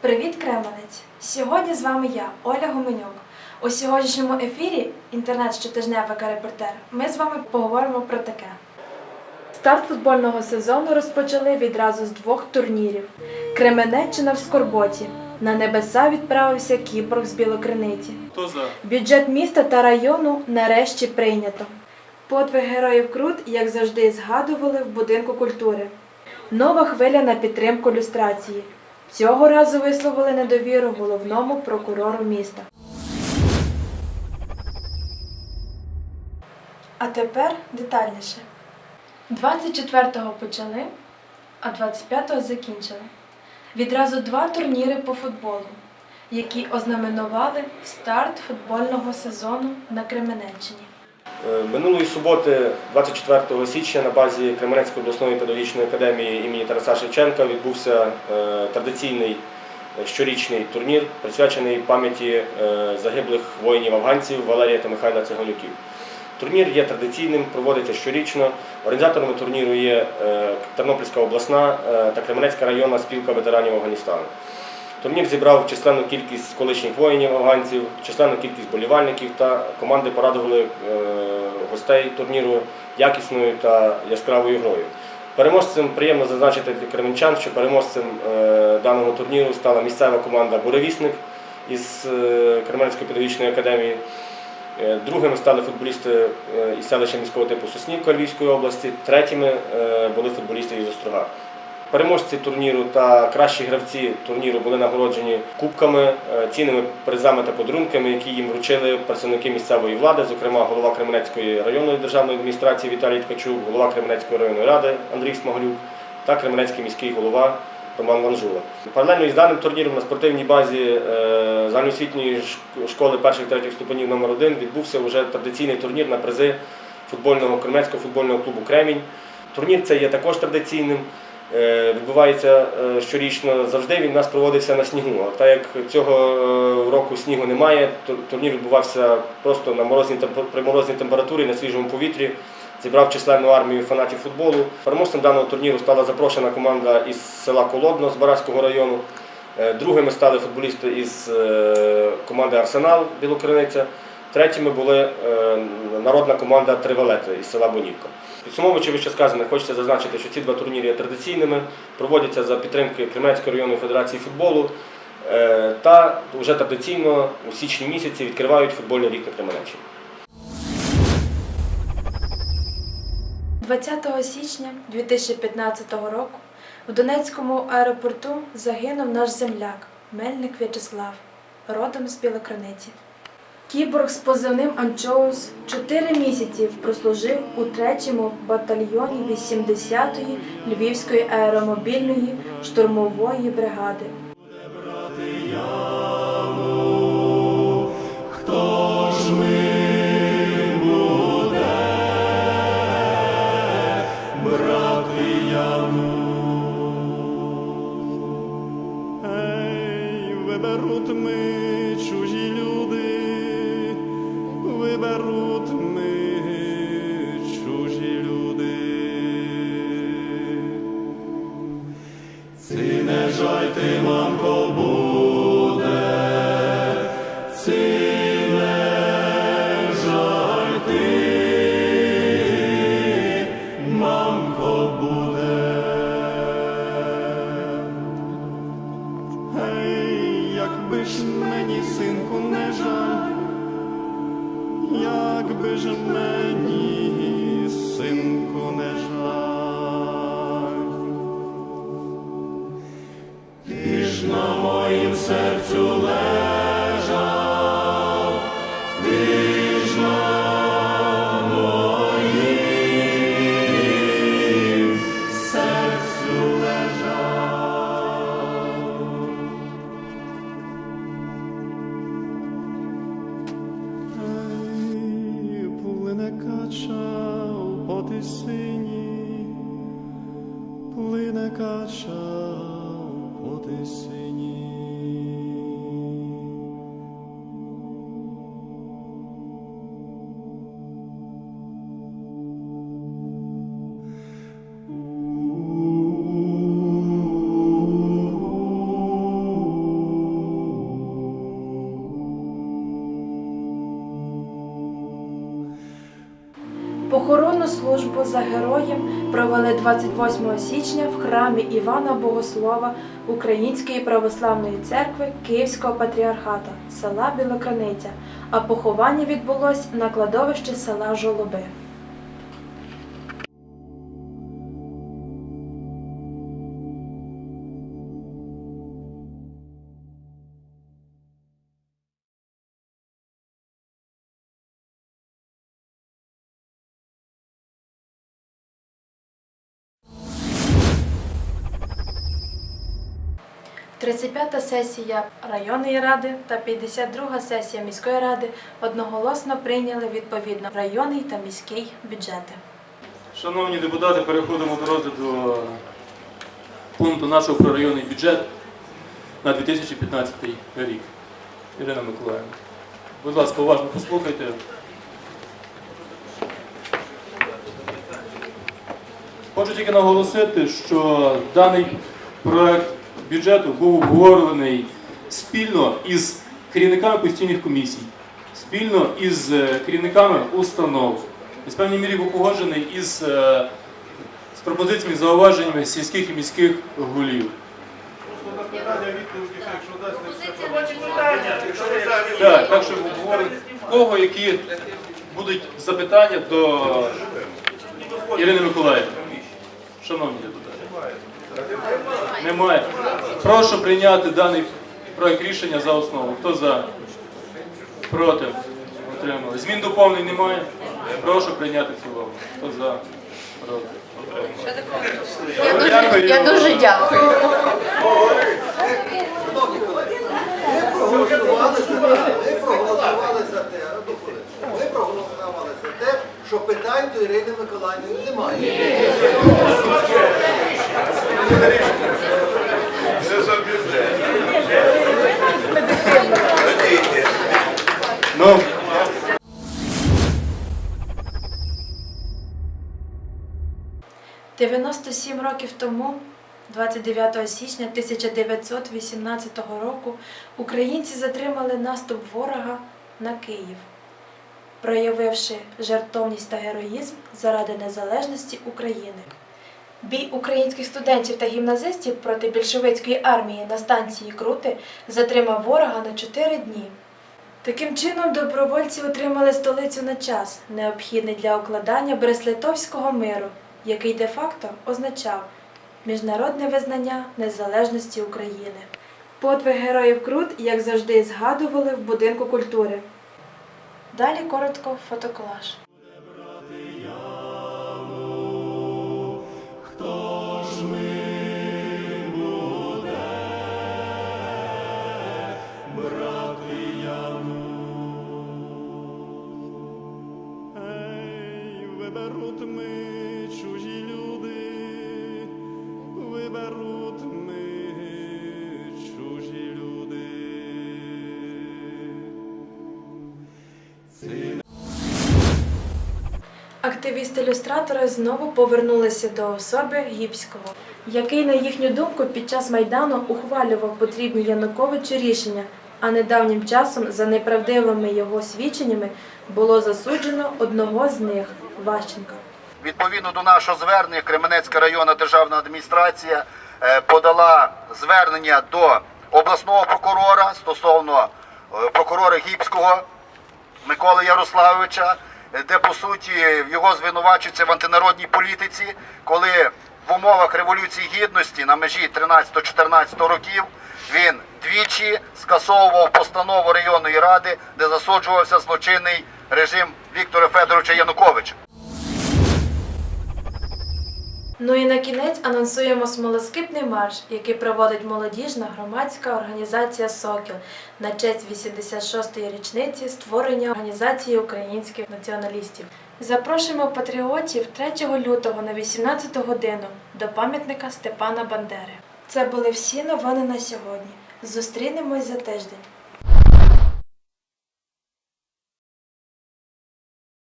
Привіт, Кременець! Сьогодні з вами я, Оля Гуменюк. У сьогоднішньому ефірі інтернет щотижневика репортер. Ми з вами поговоримо про таке. Старт футбольного сезону розпочали відразу з двох турнірів. Кременеччина в Скорботі. На небеса відправився Кіпрок з Білокриниці. Хто за? Бюджет міста та району нарешті прийнято. Подвиг героїв Крут, як завжди, згадували в будинку культури. Нова хвиля на підтримку люстрації. Цього разу висловили недовіру головному прокурору міста. А тепер детальніше. 24-го почали, а 25-го закінчили. Відразу два турніри по футболу, які ознаменували старт футбольного сезону на Кременеччині. Е, Минулої суботи, 24 січня, на базі Кременецької обласної педагогічної академії імені Тараса Шевченка відбувся е, традиційний е, щорічний турнір, присвячений пам'яті загиблих воїнів-афганців Валерія та Михайла Цигалюків. Турнір є традиційним, проводиться щорічно. Організаторами турніру є Тернопільська обласна та Кременецька районна спілка ветеранів Афганістану. Турнір зібрав численну кількість колишніх воїнів афганців, численну кількість болівальників та команди порадували е, гостей турніру якісною та яскравою грою. Переможцем приємно зазначити для кременчан, що переможцем е, даного турніру стала місцева команда Буревісник із е, Кременецької педагогічної академії. Другими стали футболісти із селища міського типу Соснівка Львівської області, третіми були футболісти із Острога. Переможці турніру та кращі гравці турніру були нагороджені кубками, е, цінними призами та подарунками, які їм вручили представники місцевої влади, зокрема голова Кременецької районної державної адміністрації Віталій Ткачук, голова Кременецької районної ради Андрій Смоглюк та Кременецький міський голова Роман Ванжула. Паралельно із даним турніром на спортивній базі е, загальноосвітньої школи перших-третіх ступенів номер 1 відбувся вже традиційний турнір на призи футбольного Кременецького футбольного клубу Кремінь. Турнір цей є також традиційним. Е, Відбувається е, щорічно завжди. Він у нас проводився на снігу. А так як цього е, року снігу немає, турнір відбувався просто на морозній при морозній температурі на свіжому повітрі. Зібрав численну армію фанатів футболу. Переможцем даного турніру стала запрошена команда із села Колодно з Барацького району. Другими стали футболісти із команди Арсенал Білокриниця. Третіми були е, народна команда Тривалети із села Бонівка. Підсумовуючи вище сказане, хочеться зазначити, що ці два турніри є традиційними, проводяться за підтримки Кременецької районної федерації футболу е, та вже традиційно у січні місяці відкривають футбольний рік на Кременеччині. 20 січня 2015 року в Донецькому аеропорту загинув наш земляк Мельник В'ячеслав, родом з Білокриниці. Кіборг з позивним Анчоус чотири місяці прослужив у 3-му батальйоні 80-ї Львівської аеромобільної штурмової бригади. Ж на моїм серцю лежав, ти ж на моїм серцю лежав. Ей, плине кача у потисині, плине кача службу за героєм провели 28 січня в храмі Івана Богослова Української православної церкви Київського патріархата села Білокраниця, а поховання відбулось на кладовищі села Жолоби. – 35-та сесія районної ради та 52-га сесія міської ради одноголосно прийняли відповідно районний та міський бюджети. Шановні депутати, переходимо до розгляду пункту нашого про районний бюджет на 2015 рік. Ірина Миколаївна, будь ласка, уважно послухайте. Хочу тільки наголосити, що даний проект бюджету був обговорений спільно із керівниками постійних комісій, спільно із е, керівниками установ, і в певній мірі був погоджений із е, з пропозиціями, зауваженнями сільських і міських голів. Так, так що обговоримо, в кого які будуть запитання до Ірини Миколаївни. Шановні депутати. Немає. Прошу прийняти даний проект рішення за основу. Хто за? Проти? Отримали. Змін доповнень немає. Прошу прийняти в цілому. Хто за? Проти? Отримали. Дякую. Я дуже дякую. проголосували за те, ви проголосували за те, одну проголосували за те, що питань до Ірини Миколаївни немає. 97 років тому, 29 січня 1918 року, українці затримали наступ ворога на Київ, проявивши жертовність та героїзм заради незалежності України. Бій українських студентів та гімназистів проти більшовицької армії на станції Крути затримав ворога на 4 дні. Таким чином, добровольці отримали столицю на час, необхідний для укладання Брест-Литовського миру, який де-факто означав міжнародне визнання незалежності України. Подвиг героїв Крут, як завжди, згадували в будинку культури. Далі коротко фотоколаж. Ей, Активісти-ілюстратори знову повернулися до особи Гіпського, який, на їхню думку, під час Майдану ухвалював потрібні Януковичу рішення, а недавнім часом за неправдивими його свідченнями було засуджено одного з них Ващенка. Відповідно до нашого звернення, Кременецька районна державна адміністрація е, подала звернення до обласного прокурора стосовно е, прокурора Гіпського Миколи Ярославовича, де по суті його звинувачується в антинародній політиці, коли в умовах революції гідності на межі 13-14 років він двічі скасовував постанову районної ради, де засуджувався злочинний режим Віктора Федоровича Януковича. Ну і на кінець анонсуємо смолоскипний марш, який проводить молодіжна громадська організація Сокіл на честь 86-ї річниці створення організації українських націоналістів. Запрошуємо патріотів 3 лютого на 18 годину до пам'ятника Степана Бандери. Це були всі новини на сьогодні. Зустрінемось за тиждень.